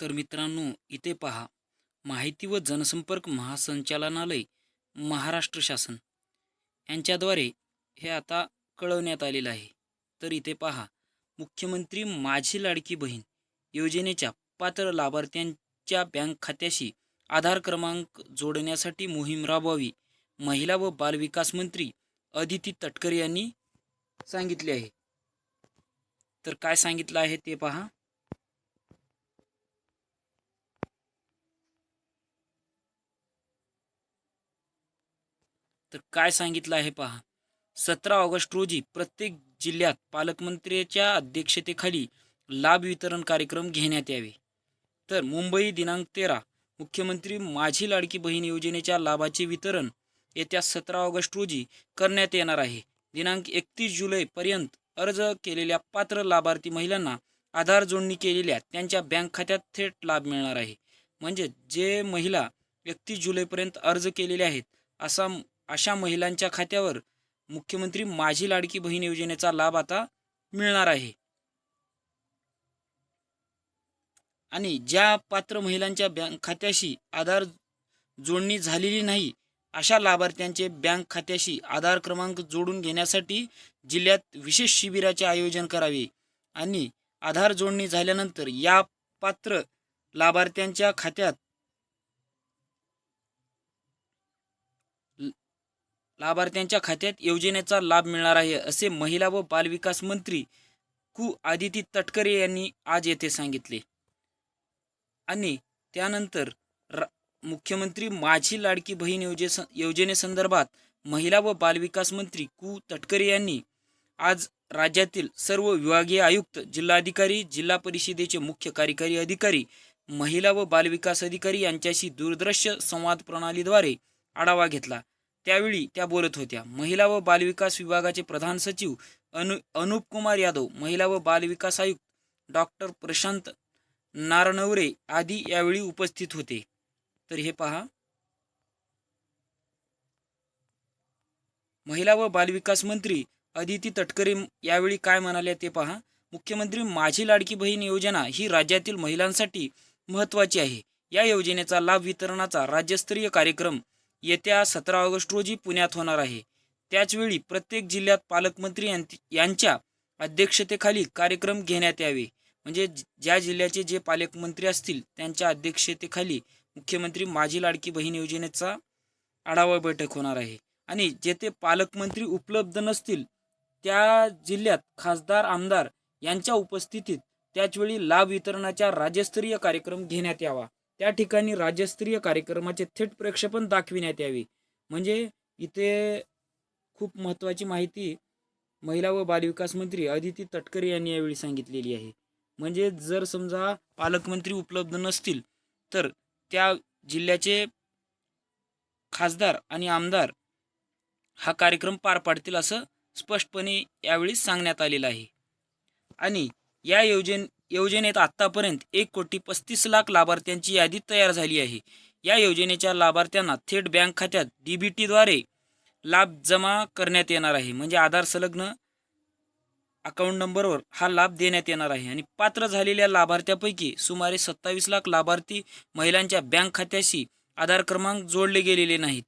तर मित्रांनो इथे पहा. माहिती व जनसंपर्क महासंचालनालय महाराष्ट्र शासन. यांच्याद्वारे हे आता कळवण्यात आलेलं आहे. तर इथे पहा. मुख्यमंत्री माझी लाडकी बहीण योजनेच्या पात्र लाभार्थ्यांच्या बँक खात्याशी आधार क्रमांक जोडण्यासाठी मोहीम राबवावी महिला व बालविकास मंत्री अदिती तटकरे यांनी सांगितले आहे. तर काय सांगितलं आहे ते पहा. तर काय सांगितलं आहे पहा. सतरा ऑगस्ट रोजी प्रत्येक जिल्ह्यात पालकमंत्र्याच्या अध्यक्षतेखाली लाभ वितरण कार्यक्रम घेण्यात यावे. तर मुंबई दिनांक तेरा मुख्यमंत्री माझी लाडकी बहीण योजनेच्या लाभाचे वितरण येत्या सतरा ऑगस्ट रोजी करण्यात येणार आहे. दिनांक एकतीस जुलैपर्यंत अर्ज केलेल्या पात्र लाभार्थी महिलांना आधार जोडणी केलेल्या त्यांच्या बँक खात्यात थेट लाभ मिळणार आहे. म्हणजे जे महिला एकतीस जुलैपर्यंत अर्ज केलेले आहेत असा अशा महिलांच्या खात्यावर मुख्यमंत्री माझी लाडकी बहीण योजनेचा लाभ आता मिळणार आहे. आणि ज्या पात्र महिलांच्या बँक खात्याशी आधार जोडणी झालेली नाही अशा लाभार्थ्यांचे बँक खात्याशी आधार क्रमांक जोडून घेण्यासाठी जिल्ह्यात विशेष शिबिराचे आयोजन करावे आणि आधार जोडणी झाल्यानंतर या पात्र लाभार्थ्यांच्या खात्यात लाभार्थ्यांच्या खात्यात योजनेचा लाभ मिळणार आहे असे महिला व बालविकास मंत्री कु. आदिती तटकरे यांनी आज येथे सांगितले. आणि त्यानंतर मुख्यमंत्री माझी लाडकी बहीण योजे योजनेसंदर्भात महिला व बालविकास मंत्री कु. तटकरे यांनी आज राज्यातील सर्व विभागीय आयुक्त जिल्हाधिकारी जिल्हा परिषदेचे मुख्य कार्यकारी अधिकारी महिला व बालविकास अधिकारी यांच्याशी दूरदृश्य संवाद प्रणालीद्वारे आढावा घेतला. त्यावेळी त्या बोलत होत्या. महिला व बालविकास विभागाचे प्रधान सचिव अनु अनुप कुमार यादव महिला व बालविकास आयुक्त डॉक्टर प्रशांत नारनवरे आदी यावेळी उपस्थित होते. तर हे पहा. महिला व बालविकास मंत्री अदिती तटकरे यावेळी काय म्हणाले ते पहा. मुख्यमंत्री माझी लाडकी बहीण योजना ही राज्यातील महिलांसाठी महत्त्वाची आहे. या योजनेचा लाभ वितरणाचा राज्यस्तरीय कार्यक्रम येत्या सतरा ऑगस्ट रोजी पुण्यात होणार आहे. त्याचवेळी प्रत्येक जिल्ह्यात पालकमंत्री यांच्या अध्यक्षतेखाली कार्यक्रम घेण्यात यावे. म्हणजे ज्या जिल्ह्याचे जे पालकमंत्री असतील त्यांच्या अध्यक्षतेखाली मुख्यमंत्री माझी लाडकी बहीण योजनेचा आढावा बैठक होणार आहे. आणि जेथे पालकमंत्री उपलब्ध नसतील त्या जिल्ह्यात खासदार आमदार यांच्या उपस्थितीत त्याचवेळी लाभ वितरणाच्या राज्यस्तरीय कार्यक्रम घेण्यात यावा. त्या ठिकाणी राज्यस्तरीय कार्यक्रमाचे थेट प्रक्षेपण दाखविण्यात यावे. म्हणजे इथे खूप महत्त्वाची माहिती महिला व बालविकास मंत्री अदिती तटकरे यांनी यावेळी सांगितलेली आहे. म्हणजे जर समजा पालकमंत्री उपलब्ध नसतील तर त्या जिल्ह्याचे खासदार आणि आमदार हा कार्यक्रम पार पाडतील असं स्पष्टपणे यावेळी सांगण्यात आलेलं आहे. आणि या योजने योजनेत आत्तापर्यंत एक कोटी पस्तीस लाख लाभार्थ्यांची यादी तयार झाली आहे. या योजनेच्या लाभार्थ्यांना थेट बँक खात्यात डी बी टीद्वारे लाभ जमा करण्यात येणार आहे. म्हणजे आधार संलग्न अकाउंट नंबरवर हा लाभ देण्यात येणार आहे. आणि पात्र झालेल्या लाभार्थ्यापैकी सुमारे सत्तावीस लाख लाभार्थी महिलांच्या बँक खात्याशी आधार क्रमांक जोडले गेलेले नाहीत.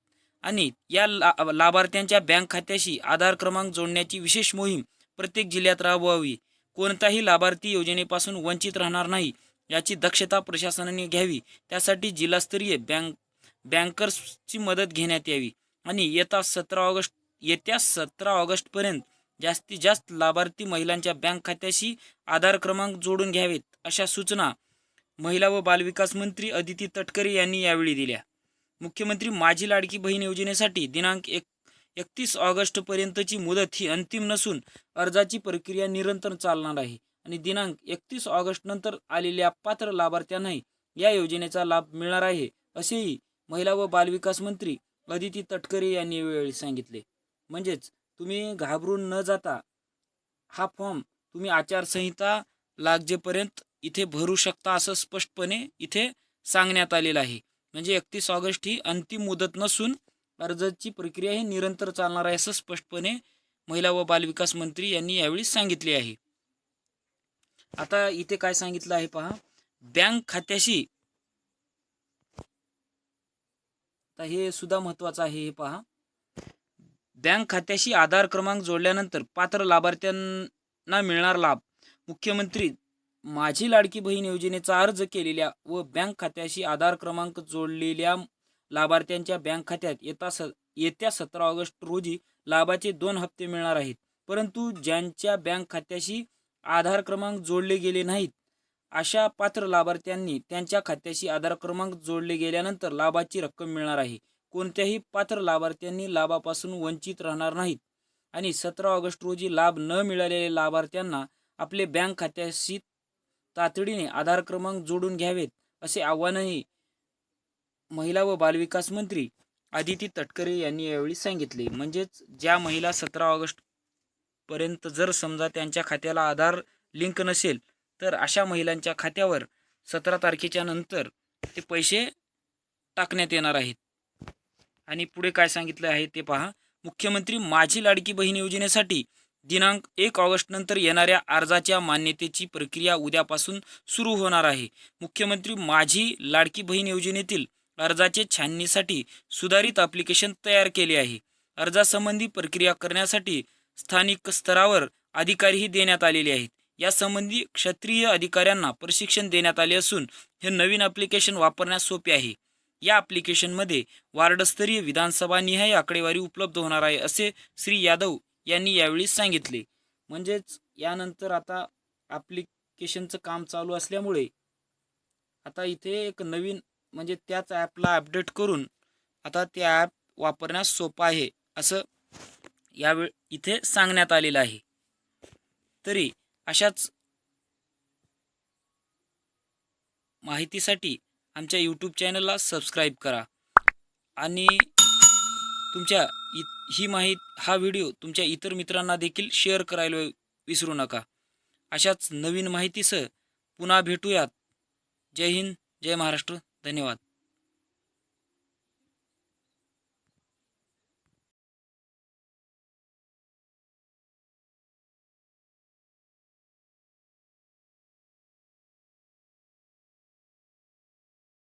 आणि या ला लाभार्थ्यांच्या बँक खात्याशी आधार क्रमांक जोडण्याची विशेष मोहीम प्रत्येक जिल्ह्यात राबवावी. कोणताही लाभार्थी योजनेपासून वंचित राहणार नाही याची दक्षता प्रशासनाने घ्यावी. त्यासाठी जिल्हास्तरीय बँक बँकर्सची मदत घेण्यात यावी. आणि येत्या सतरा ऑगस्ट येत्या सतरा ऑगस्टपर्यंत जास्तीत जास्त लाभार्थी महिलांच्या बँक खात्याशी आधार क्रमांक जोडून घ्यावेत अशा सूचना महिला व बालविकास मंत्री अदिती तटकरे यांनी यावेळी दिल्या. मुख्यमंत्री माझी लाडकी बहीण योजनेसाठी दिनांक एक एकतीस ऑगस्टपर्यंतची मुदत ही अंतिम नसून अर्जाची प्रक्रिया निरंतर चालणार आहे. आणि दिनांक एकतीस ऑगस्ट नंतर आलेल्या पात्र लाभार्थ्यांनाही या योजनेचा लाभ मिळणार आहे असेही महिला व बालविकास मंत्री अदिती तटकरे यांनी यावेळी सांगितले. म्हणजेच तुम्ही घाबरून न जाता हा फॉर्म तुम्ही आचारसंहिता लागजेपर्यंत इथे भरू शकता असं स्पष्टपणे इथे सांगण्यात आलेलं आहे. म्हणजे एकतीस ऑगस्ट ही अंतिम मुदत नसून अर्जाची प्रक्रिया ही निरंतर चालणार आहे असं स्पष्टपणे महिला व बालविकास मंत्री यांनी यावेळी सांगितले आहे. आता इथे काय सांगितलं आहे पहा. बँक खात्याशी आता हे सुद्धा महत्वाचं आहे हे पहा. बँक खात्याशी आधार क्रमांक जोडल्यानंतर पात्र लाभार्थ्यांना मिळणार लाभ. मुख्यमंत्री माझी लाडकी बहीण योजनेचा अर्ज केलेल्या व बँक खात्याशी आधार क्रमांक जोडलेल्या लाभार्थ्यांच्या बँक खात्यात येता स येत्या सतरा ऑगस्ट रोजी लाभाचे दोन हप्ते मिळणार आहेत. परंतु ज्यांच्या बँक खात्याशी आधार क्रमांक जोडले गेले नाहीत अशा पात्र लाभार्थ्यांनी त्यांच्या खात्याशी आधार क्रमांक जोडले गेल्यानंतर लाभाची रक्कम मिळणार आहे. कोणत्याही पात्र लाभार्थ्यांनी लाभापासून वंचित राहणार नाहीत आणि सतरा ऑगस्ट रोजी लाभ न मिळालेल्या लाभार्थ्यांना आपले बँक खात्याशी तातडीने आधार क्रमांक जोडून घ्यावेत असे आव्हानही महिला व बालविकास मंत्री आदिती तटकरे यांनी यावेळी सांगितले. म्हणजेच ज्या महिला सतरा ऑगस्ट पर्यंत जर समजा त्यांच्या खात्याला आधार लिंक नसेल तर अशा महिलांच्या खात्यावर सतरा तारखेच्या नंतर ते पैसे टाकण्यात येणार आहेत. आणि पुढे काय सांगितलं आहे ते पहा. मुख्यमंत्री माझी लाडकी बहीण योजनेसाठी दिनांक एक ऑगस्ट नंतर येणाऱ्या अर्जाच्या मान्यतेची प्रक्रिया उद्यापासून सुरू होणार आहे. मुख्यमंत्री माझी लाडकी बहीण योजनेतील अर्जाचे छाननीसाठी सुधारित ॲप्लिकेशन तयार केले आहे. अर्जासंबंधी प्रक्रिया करण्यासाठी स्थानिक स्तरावर अधिकारीही देण्यात आलेले आहेत. यासंबंधी क्षत्रिय अधिकाऱ्यांना प्रशिक्षण देण्यात आले असून हे नवीन ॲप्लिकेशन वापरण्यास सोपे आहे. या ॲप्लिकेशनमध्ये वार्डस्तरीय विधानसभानिहाय आकडेवारी उपलब्ध होणार आहे असे श्री यादव यांनी यावेळी सांगितले. म्हणजेच यानंतर आता ॲप्लिकेशनचं काम चालू असल्यामुळे आता इथे एक नवीन म्हणजे त्याच ॲपला अपडेट करून आता ते ॲप वापरण्यास सोपं आहे असं यावेळ इथे सांगण्यात आलेलं आहे. तरी अशाच माहितीसाठी आमच्या यूट्यूब चॅनलला सबस्क्राईब करा. आणि तुमच्या इ ही माहीत हा व्हिडिओ तुमच्या इतर मित्रांना देखील शेअर करायला विसरू नका. अशाच नवीन माहितीसह पुन्हा भेटूयात. जय हिंद जय महाराष्ट्र. धन्यवाद